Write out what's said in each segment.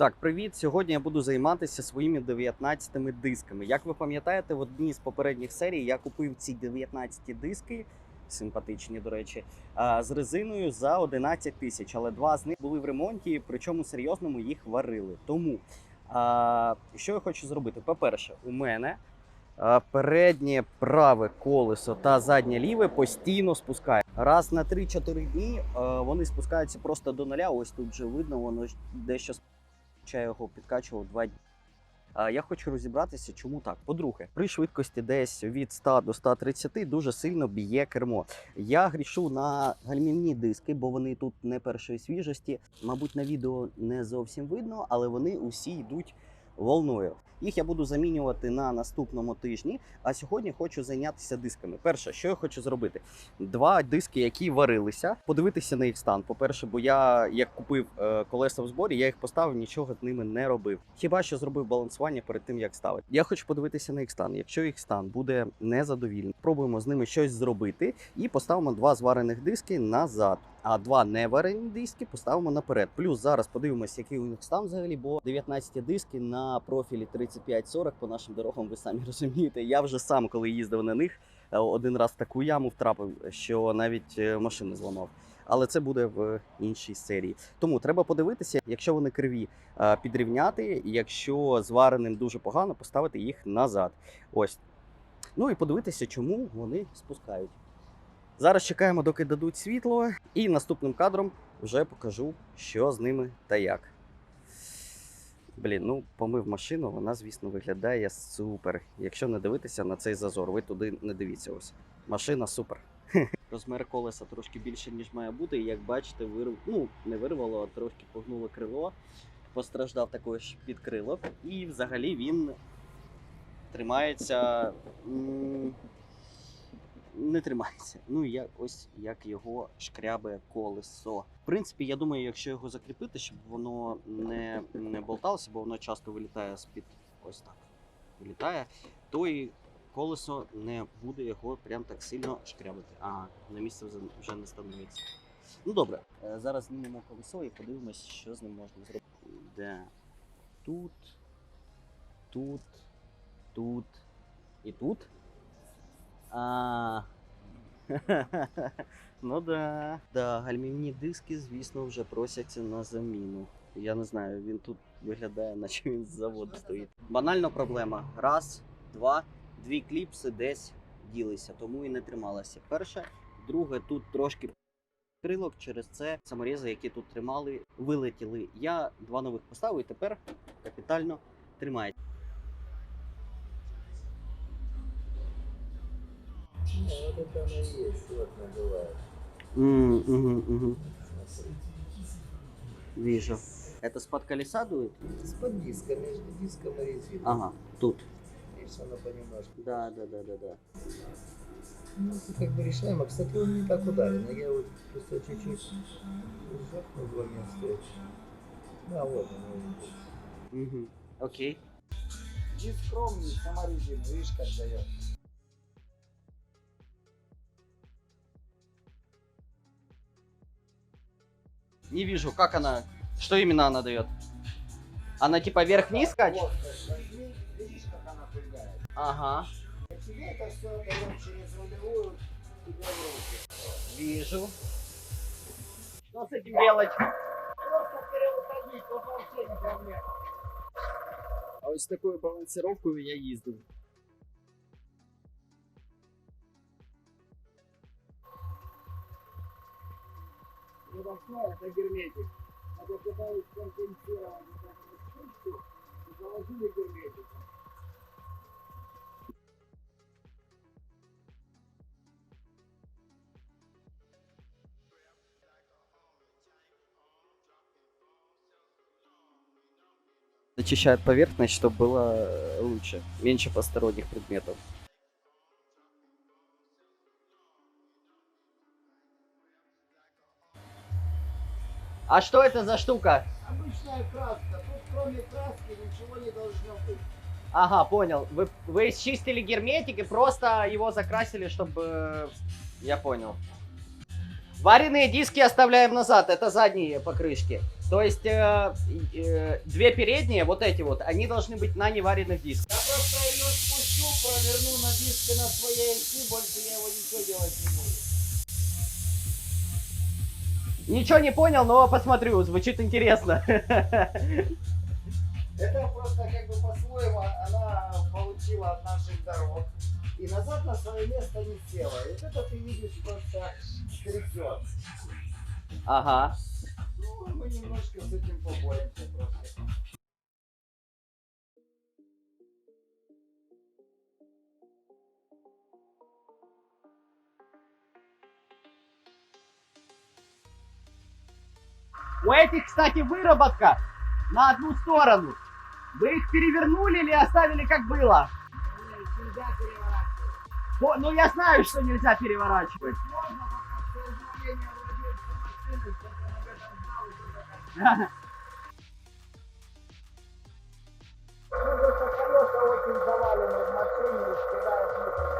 Так, привіт. Сьогодні я буду займатися своїми 19 дисками. Як ви пам'ятаєте, в одній з попередніх серій я купив ці 19 диски, симпатичні, до речі, з резиною за 11 тисяч. Але два з них були в ремонті, причому серйозно ми їх варили. Тому що я хочу зробити? По-перше, у мене переднє праве колесо та заднє ліве постійно спускає. Раз на 3-4 дні вони спускаються просто до нуля. Ось тут вже видно, воно дещо ж дещо я його підкачував два дні. Я хочу розібратися, чому так. По-друге, при швидкості десь від 100 до 130 дуже сильно б'є кермо. Я грішу на гальмівні диски, бо вони тут не першої свіжості. Мабуть, на відео не зовсім видно, але вони усі йдуть волною. Їх я буду замінювати на наступному тижні. А сьогодні хочу зайнятися дисками. Перше, що я хочу зробити? Два диски, які варилися, подивитися на їх стан. По-перше, бо я як купив е, колеса в зборі, я їх поставив, нічого з ними не робив. Хіба що зробив балансування перед тим, як ставити. Я хочу подивитися на їх стан. Якщо їх стан буде незадовільний, пробуємо з ними щось зробити і поставимо два зварених диски назад. А два неварені диски поставимо наперед. Плюс зараз подивимося, який у них стан взагалі, бо 19 диски на профілі 35-40 по нашим дорогам, ви самі розумієте. Я вже сам, коли їздив на них, е, один раз таку яму втрапив, що навіть е, машину зламав. Але це буде в іншій серії. Тому треба подивитися, якщо вони криві, е, підрівняти. Якщо звареним дуже погано, поставити їх назад. Ось. Ну і подивитися, чому вони спускають. Зараз чекаємо, доки дадуть світло, і наступним кадром вже покажу, що з ними та як. Блін, ну помив машину, вона, звісно, виглядає супер. Якщо не дивитися на цей зазор, ви туди не дивіться ось. Машина супер. Розмір колеса трошки більше, ніж має бути. І як бачите, вирв... ну, не вирвало, а трошки погнуло крило. Постраждав також підкрилок. І взагалі він тримається. Не тримається. Ну і я ось як його шкрябе колесо. В принципі, я думаю, якщо його закріпити, щоб воно не, не болталося, бо воно часто вилітає з-під ось так. Вилітає, то і колесо не буде його прям так сильно шкрябати. А на місце вже- вже не становиться. Ну добре, е, зараз знімемо колесо і подивимось, що з ним можна зробити. Де тут, тут, тут і тут. А. ну да. Да, гальмівні диски, звісно, вже просяться на заміну. Я не знаю, він тут виглядає, наче він з заводу стоїть. Банальна проблема. Раз, два, дві кліпси десь ділися, тому і не трималася. Перше, друге, тут трошки крилок, через це саморізи, які тут тримали, вилетіли. Я два нових поставив і тепер капітально тримають. Ну, вот это оно и есть, вот набивает. Угу, угу. Вижу. Это с-под колеса дует? С-под диска, между диском и резиной. Ага, тут. Видишь, оно понемножку. Да, да, да, да, да. Ну, это как бы решаемо. Кстати, он не так ударен. но Я вот просто чуть-чуть жахнул два места. Да, вот оно. Угу. Окей. Диск сама резина, видишь, как дает. Не вижу, как она, что именно она дает. Она типа вверх-вниз скачет? Вот, возьми, видишь, как она прыгает. Ага, Тебе это все дает через рулевую тебе в руки. вижу. Что с этим делать? Просто вперед уходить, тут вообще не проблема. А ось такою балансировкою я їздив. Запасной это герметик. Это пытаюсь компенсировать вот эту штучку и заложили герметик. Зачищает поверхность, чтобы было э, лучше, меньше посторонних предметов. А что это за штука? Обычная краска. Тут кроме краски ничего не должно быть. Ага, понял. Вы, вы счистили герметик и просто его закрасили, чтобы... э, Я понял. Вареные диски оставляем назад, это задние покрышки. То есть э, э, две передние, вот эти вот, они должны быть на неваренных дисках. Я просто ее спущу, проверну на диске на своей оси, больше я его ничего делать не буду. Ничего не понял, но посмотрю, звучит интересно. Это просто как бы по-своему она получила от наших дорог. И назад на свое место не села. И вот это ты видишь просто трясет. Ага. Ну, мы немножко с этим поборемся просто. У этих, кстати, выработка на одну сторону. Вы их перевернули или оставили как было? Нельзя переворачивать. Ну я знаю, что нельзя переворачивать.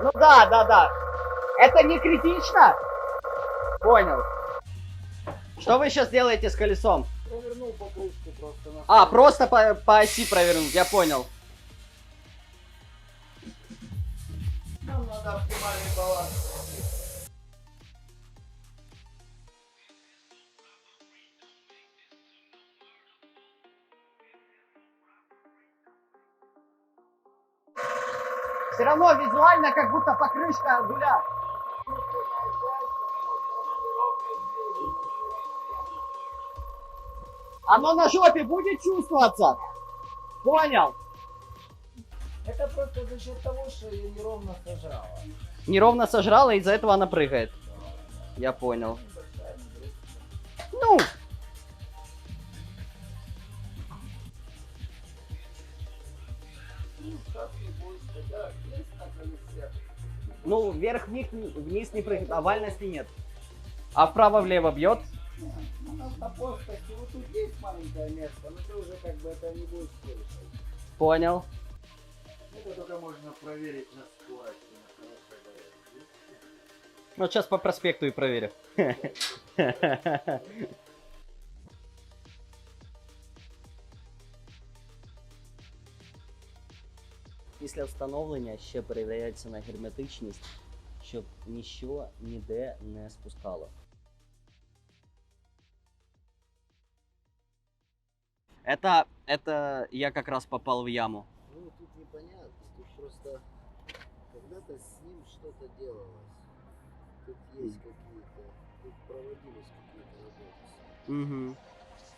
Ну да, да, да. Это не критично? Понял. Что вы сейчас делаете с колесом? Провернул покрышку просто на А, просто по, по оси провернуть, я понял. Нам надо оптимальный баланс. Все равно визуально как будто покрышка гуля. Оно на жопе будет чувствоваться? Понял. Это просто за счет того, что ее неровно сожрала. Неровно сожрала, из-за этого она прыгает. Я понял. Ну, Ну, ну, вверх-вниз вниз не прыгает, а вальности нет. А вправо-влево бьет? У нас на плоскости вот тут есть маленькое место, но ты уже как бы это не будешь слышать. Понял. Это только можно проверить на скорости, на хорошей дороге. Ну, сейчас по проспекту и проверю. Після встановлення ще перевіряється на герметичність, щоб нічого ніде не спускало. Это, это я как раз попал в яму. Ну, тут непонятно, тут просто когда-то с ним что-то делалось. Тут есть какие-то, тут проводились какие-то работы. Угу.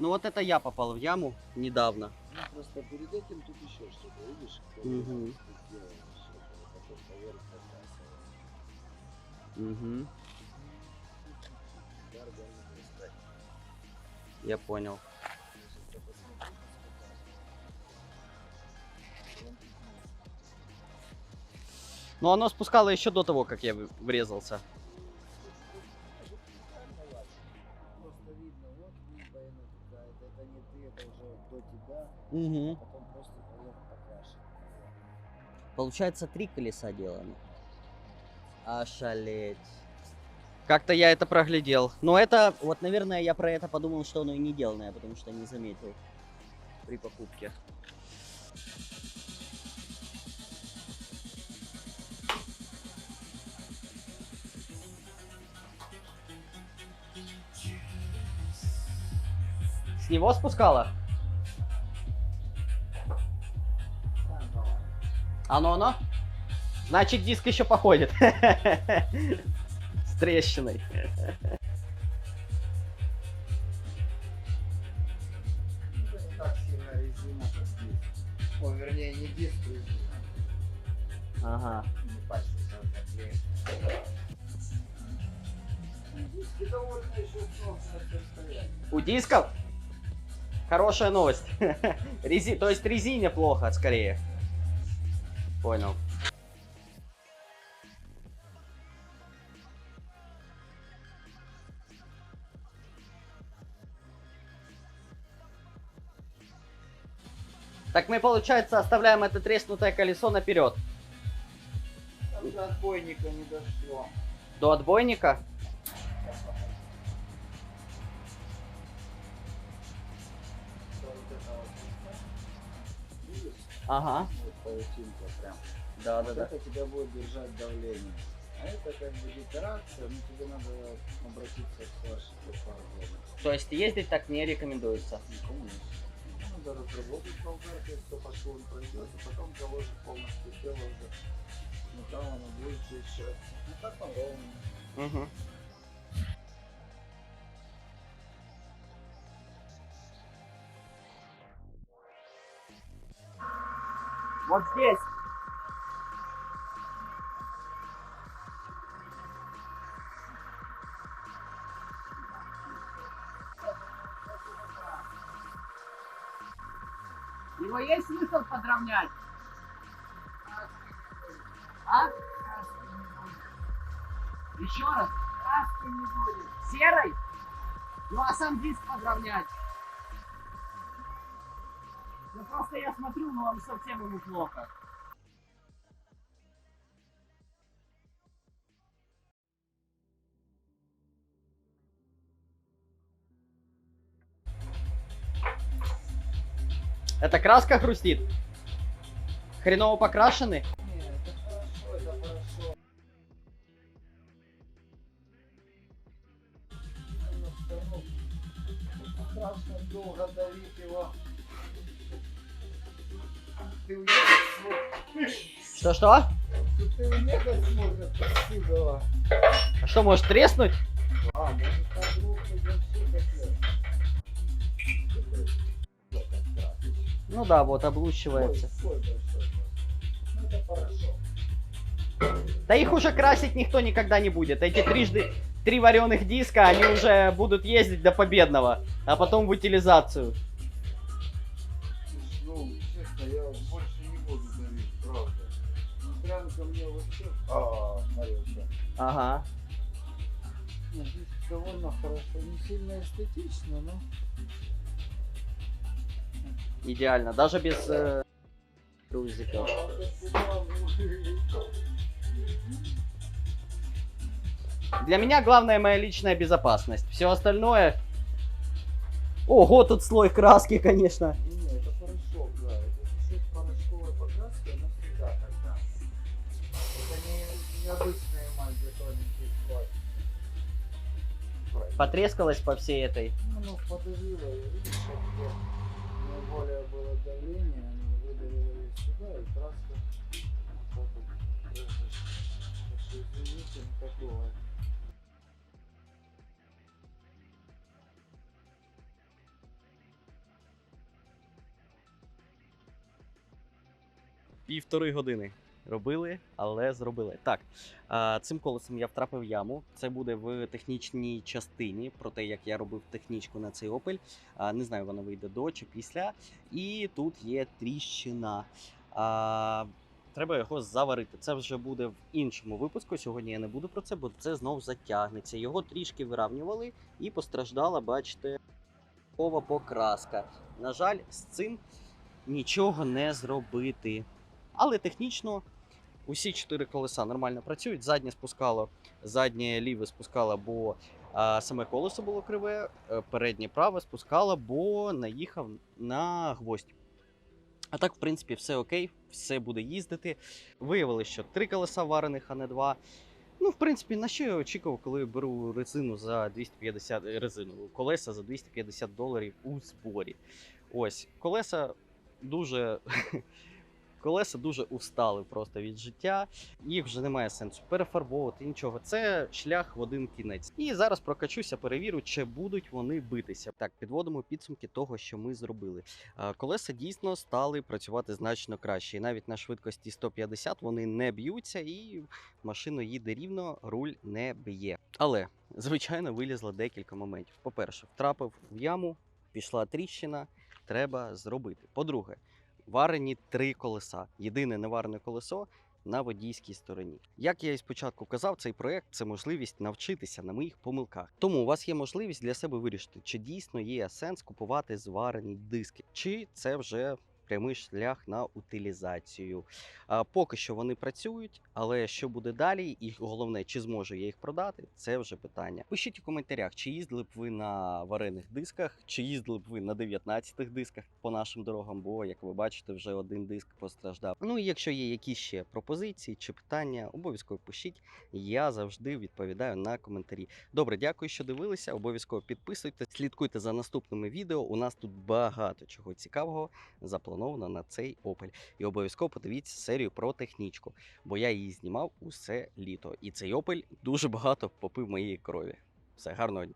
Ну вот это я попал в яму недавно. Ну, просто перед этим тут еще что-то, видишь, что-то, потом поверх подбрасывалось. Угу. Искать. Я понял. Но оно спускало еще до того, как я врезался. Угу. Получается, три колеса деланы. Ошалеть. Как-то я это проглядел. Но это, вот, наверное, я про это подумал, что оно и не деланное, потому что не заметил при покупке. Него спускала? Сам давай. Оно, оно? Значит, диск еще походит. С трещиной. Ага. У дисков хорошая новость. Рези... То есть резине плохо, скорее. Понял. Так мы, получается, оставляем это треснутое колесо наперед. Там до отбойника не дошло. До отбойника. Ага. Вот паутинка прям. Да, Вот это тебя будет держать давление. А это как бы декорация, но тебе надо обратиться к сварщику по То есть ездить так не рекомендуется. Ну, конечно. Надо разработать болгаркой, все по швам пройдет, и потом заложит полностью тело уже. Ну там оно будет еще. Ну так он ровно. Угу. Вот здесь. Его есть смысл подровнять? А? Еще раз. Краски не будет. Серой? Ну а сам диск подровнять. Ну просто я смотрю, ну вам совсем ему плохо. Это краска хрустит? Хреново покрашены? Что-что? А что, может треснуть? Ну да, вот облучивается. Да их уже красить никто никогда не будет. Эти трижды три вареных диска, они уже будут ездить до победного, а потом в утилизацию. А, смотри, вообще. Ага. Нет, здесь довольно хорошо. Не сильно эстетично, но... Идеально. Даже без э, грузиков. Для меня главная моя личная безопасность. Все остальное... Ого, тут слой краски, конечно. Не, это порошок, да. Это чуть-чуть порошковой покраски, она всегда тогда. Это не, не обычная эмаль тоненьких пластик. Потрескалась по всей этой. Ну, оно подавило, и видишь, вот где наиболее было давление, оно выдавило ее сюда, и краска вот так вот брызжет. Так что извините, ну так бывает. Півтори години. Робили, але зробили. Так, цим колесом я втрапив яму. Це буде в технічній частині про те, як я робив технічку на цей Opel. Не знаю, вона вийде до чи після. І тут є тріщина. Треба його заварити. Це вже буде в іншому випуску. Сьогодні я не буду про це, бо це знов затягнеться. Його трішки виравнювали і постраждала, бачите, кова покраска. На жаль, з цим нічого не зробити. Але технічно усі чотири колеса нормально працюють. Заднє спускало, заднє ліве спускало, бо а, саме колесо було криве, е, переднє праве спускало, бо наїхав на гвоздь. А так, в принципі, все окей, все буде їздити. Виявилося, що три колеса варених, а не два. Ну, в принципі, на що я очікував, коли беру резину за 250 е, резину, колеса за 250 доларів у зборі. Ось, колеса дуже. Колеса дуже устали просто від життя, їх вже немає сенсу перефарбовувати нічого. Це шлях в один кінець. І зараз прокачуся, перевірю, чи будуть вони битися. Так, підводимо підсумки того, що ми зробили. Колеса дійсно стали працювати значно краще. І навіть на швидкості 150 вони не б'ються, і машина їде рівно, руль не б'є. Але звичайно вилізло декілька моментів. По-перше, втрапив в яму, пішла тріщина, треба зробити. По-друге, варені три колеса. Єдине неварене колесо на водійській стороні. Як я і спочатку казав, цей проект це можливість навчитися на моїх помилках. Тому у вас є можливість для себе вирішити, чи дійсно є сенс купувати зварені диски, чи це вже прямий шлях на утилізацію. Поки що вони працюють, але що буде далі, і головне, чи зможу я їх продати, це вже питання. Пишіть у коментарях, чи їздили б ви на варених дисках, чи їздили б ви на 19-х дисках по нашим дорогам, бо як ви бачите, вже один диск постраждав. Ну і якщо є якісь ще пропозиції чи питання, обов'язково пишіть. Я завжди відповідаю на коментарі. Добре, дякую, що дивилися. Обов'язково підписуйтесь, слідкуйте за наступними відео. У нас тут багато чого цікавого заплановано на цей Opel. І обов'язково подивіться серію про технічку, бо я її знімав усе літо. І цей Opel дуже багато попив моєї крові. Все гарного дня.